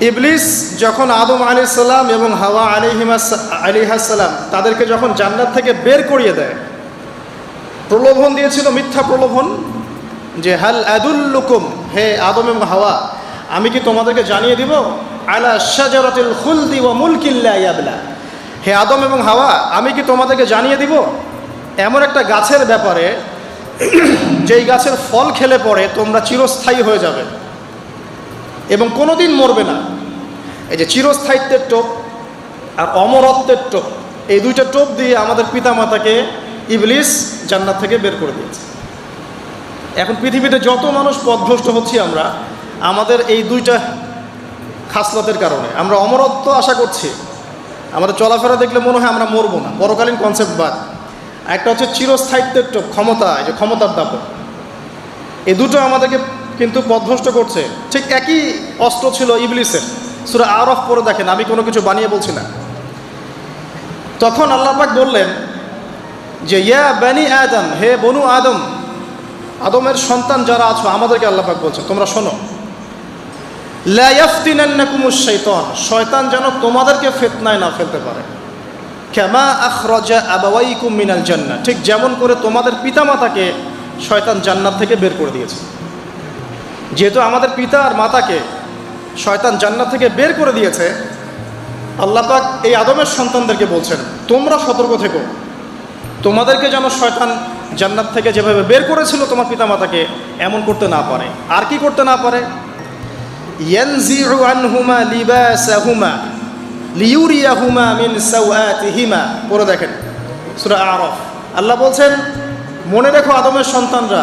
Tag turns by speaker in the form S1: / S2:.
S1: ইবলিস যখন আদম আলি সাল্লাম এবং হাওয়া আলিহিমাস আলিহাসাল্লাম তাদেরকে যখন জান্নাত থেকে বের করিয়ে দেয়, প্রলোভন দিয়েছিল, মিথ্যা প্রলোভন, যে হাল আদুল্লুকুম, হে আদম এবং হাওয়া, আমি কি তোমাদেরকে জানিয়ে দিব? আলা শাজারাতুল খুলদি ওয়া মুলকিল্লা ইয়াবলা। হে আদম এবং হাওয়া, আমি কি তোমাদেরকে জানিয়ে দিব? এমন একটা গাছের ব্যাপারে, যেই গাছের ফল খেলে পরে তোমরা চিরস্থায়ী হয়ে যাবে। এবং কোনোদিন মরবে না। এই যে চিরস্থায়িত্বের টোপ আর অমরত্বের টোপ, এই দুইটা টোপ দিয়ে আমাদের পিতামাতাকে ইবলিস জান্নাত থেকে বের করে দিয়েছে। এখন পৃথিবীতে যত মানুষ পথভ্রষ্ট হচ্ছি আমরা, আমাদের এই দুইটা খাসলতের কারণে। আমরা অমরত্ব আশা করছি। আমাদের চলাফেরা দেখলে মনে হয় আমরা মরবো না। পরকালীন কনসেপ্ট বাদ। একটা হচ্ছে চিরস্থায়িত্বের টোপ, ক্ষমতা, এই যে ক্ষমতার দাপট। এই দুটো আমাদেরকে কিন্তু পথভ্রষ্ট করছে। ঠিক একই অস্ত্র ছিল ইবলিসের। সুরা আরফ পরে দেখেন, আমি কোনো কিছু বানিয়ে বলছি না। তখন আল্লাপাক বললেন যে, ইয়া বানি আদম, হে বনু আদম, আদমের সন্তান যারা আছো, আমাদেরকে আল্লাপাক বলছে তোমরা শোনো। শৈতান শয়তান যেন তোমাদেরকে ফেতনায় না ফেলতে পারে। কেমা আখরজা আবাওয়াইকুম মিনাল জান্না ঠিক যেমন করে তোমাদের পিতামাতাকে শয়তান জান্নাত থেকে বের করে দিয়েছে। যেহেতু আমাদের পিতা আর মাতাকে শয়তান জান্নাত থেকে বের করে দিয়েছে আল্লাপাক এই আদমের সন্তানদেরকে বলছেন, তোমরা সতর্ক থেকো। তোমাদেরকে যেন শয়তান জান্নাত থেকে যেভাবে বের করেছিল তোমার পিতামাতাকে এমন করতে না পারে। আর কি করতে না পারে? পড়ে দেখেন আরফ। আল্লাহ বলছেন, মনে রেখো আদমের সন্তানরা